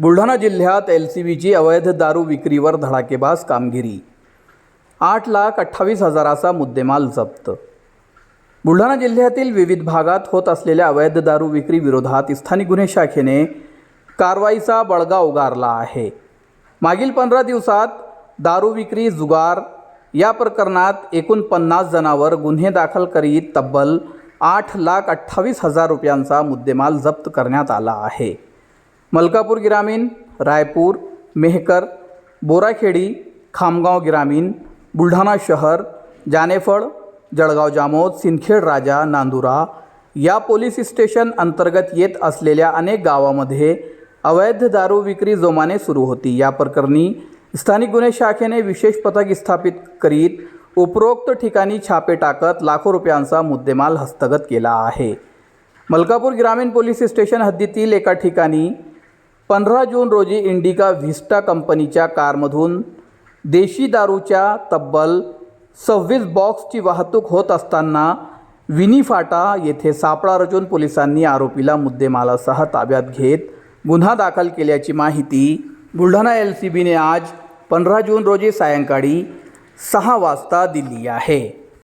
बुलढाणा जिल्ह्यात L C बीची अवैध दारू विक्रीवर धडाकेबाज कामगिरी. आठ लाख अठ्ठावीस हजाराचा मुद्देमाल जप्त. बुलढाणा जिल्ह्यातील विविध भागात होत असलेल्या अवैध दारू विक्री विरोधात स्थानिक गुन्हे शाखेने कारवाईचा बळगा उगारला आहे. मागील पंधरा दिवसात दारू विक्री जुगार या प्रकरणात एकूण पन्नास जणांवर गुन्हे दाखल करीत तब्बल आठ लाख अठ्ठावीस हजार रुपयांचा मुद्देमाल जप्त करण्यात आला आहे. मलकापूर ग्रामीण रायपूर मेहकर बोराखेडी खामगाव ग्रामीण बुलढाणा शहर जानेफळ जळगाव जामोद सिंदखेड राजा नांदुरा या पोलीस स्टेशन अंतर्गत येत असलेल्या अनेक गावामध्ये अवैध दारू विक्री जोमाने सुरू होती. या प्रकरणी स्थानिक गुन्हे शाखेने विशेष पथक स्थापित करीत उपरोक्त ठिकाणी छापे टाकत लाखो रुपयांचा मुद्देमाल हस्तगत केला आहे. मलकापूर ग्रामीण पोलीस स्टेशन हद्दीतील एका ठिकाणी पंधरा जून रोजी इंडिका व्हिस्टा कंपनीच्या कारमधून देशी दारूच्या तब्बल सव्वीस बॉक्सची वाहतूक होत असताना विनीफाटा येथे सापळा रचून पोलिसांनी आरोपीला मुद्देमालासह ताब्यात घेत गुन्हा दाखल केल्याची माहिती बुलढाणा एल सी बीने आज पंधरा जून रोजी सायंकाळी सहा वाजता दिली आहे.